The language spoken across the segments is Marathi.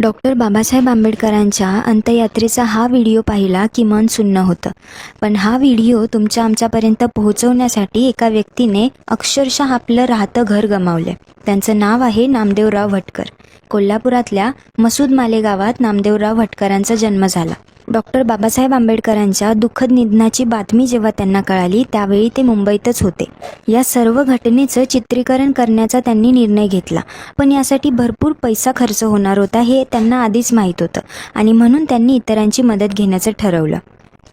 डॉक्टर बाबासाहेब आंबेडकरांच्या अंत्ययात्रेचा हा व्हिडिओ पाहिला की मन सुन्न होतं. पण हा व्हिडिओ तुमच्या आमच्यापर्यंत पोहोचवण्यासाठी एका व्यक्तीने अक्षरशः आपलं राहतं घर गमावले त्यांचं नाव आहे नामदेवराव भटकर कोल्हापुरातल्या मसूद माले गावात नामदेवराव भटकरांचा जन्म झाला. डॉक्टर बाबासाहेब आंबेडकरांच्या दुःखद निधनाची बातमी जेव्हा त्यांना कळाली त्यावेळी ते मुंबईतच होते. या सर्व घटनेचं चित्रीकरण करण्याचा त्यांनी निर्णय घेतला. पण यासाठी भरपूर पैसा खर्च होणार होता हे त्यांना आधीच माहीत होतं आणि म्हणून त्यांनी इतरांची मदत घेण्याचं ठरवलं.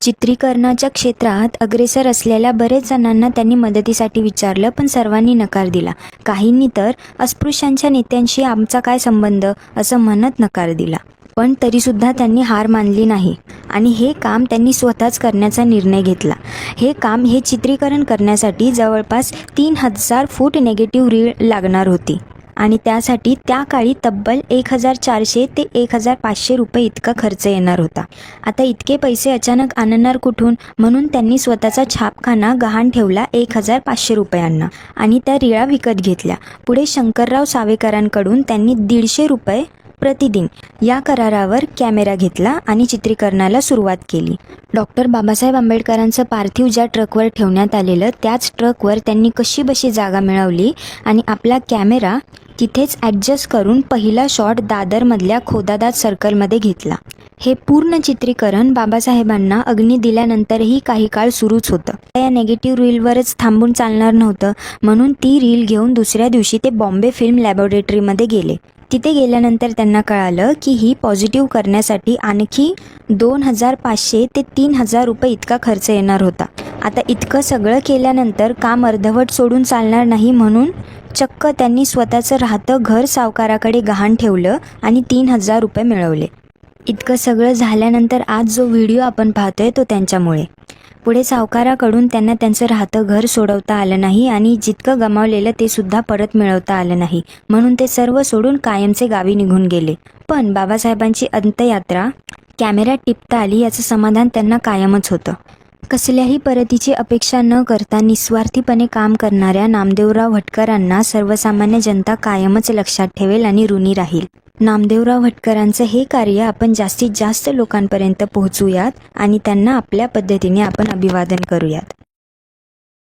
चित्रीकरणाच्या क्षेत्रात अग्रेसर असलेल्या बरेच जणांना त्यांनी मदतीसाठी विचारलं पण सर्वांनी नकार दिला. काहींनी तर अस्पृश्यांच्या नेत्यांशी आमचा काय संबंध असं म्हणत नकार दिला. पण तरीसुद्धा त्यांनी हार मानली नाही. आणि हे काम त्यांनी स्वतःच करण्याचा निर्णय घेतला. हे काम हे चित्रीकरण करण्यासाठी जवळपास तीन हजार फूट नेगेटिव्ह रीळ लागणार होती. आणि त्यासाठी त्या काळी तब्बल एक हजार चारशे ते एक हजार पाचशे रुपये इतका खर्च येणार होता. आता इतके पैसे अचानक आणणार कुठून? म्हणून त्यांनी स्वतःचा छापखाना गहाण ठेवला एक हजार पाचशे रुपयांना. आणि त्या रिळा विकत घेतल्या. पुढे शंकरराव सावेकरांकडून त्यांनी दीडशे रुपये प्रतिदिन या करारावर कॅमेरा घेतला आणि चित्रीकरणाला सुरुवात केली. डॉक्टर बाबासाहेब आंबेडकरांचं पार्थिव ज्या ट्रकवर ठेवण्यात आलेलं त्याच ट्रकवर त्यांनी कशी बशी जागा मिळवली आणि आपला कॅमेरा तिथेच ॲडजस्ट करून पहिला शॉट दादरमधल्या खोदादाद सर्कलमध्ये घेतला. हे पूर्ण चित्रीकरण बाबासाहेबांना अग्नी दिल्यानंतरही काही काळ सुरूच होतं. या नेगेटिव्ह रीलवरच थांबून चालणार नव्हतं म्हणून ती रील घेऊन दुसऱ्या दिवशी ते बॉम्बे फिल्म लॅबोरेटरीमध्ये गेले. तिथे गेल्यानंतर त्यांना कळालं की ही पॉझिटिव्ह करण्यासाठी आणखी दोन हजार पाचशे ते तीन हजार रुपये इतका खर्च येणार होता. आता इतकं सगळं केल्यानंतर काम अर्धवट सोडून चालणार नाही म्हणून चक्क त्यांनी स्वतःचं राहतं घर सावकाराकडे गहाण ठेवलं आणि तीन हजार रुपये मिळवले. इतकं सगळं झाल्यानंतर आज जो व्हिडिओ आपण पाहतोय तो त्यांच्यामुळे. पुढे सावकाराकडून त्यांना त्यांचं राहतं घर सोडवता आलं नाही आणि जितकं गमावलेलं ते सुद्धा परत मिळवता आलं नाही. म्हणून ते सर्व सोडून कायमचे गावी निघून गेले. पण बाबासाहेबांची अंत्ययात्रा कॅमेऱ्यात टिपता आली याचं समाधान त्यांना कायमच होतं. कसल्याही परतीची अपेक्षा न करता निस्वार्थीपणे काम करणाऱ्या नामदेवराव भटकरांना सर्वसामान्य जनता कायमच लक्षात ठेवेल आणि ऋणी राहील. नामदेवराव भटकरांचं हे कार्य आपण जास्तीत जास्त लोकांपर्यंत पोहोचूयात आणि त्यांना आपल्या पद्धतीने आपण अभिवादन करूयात.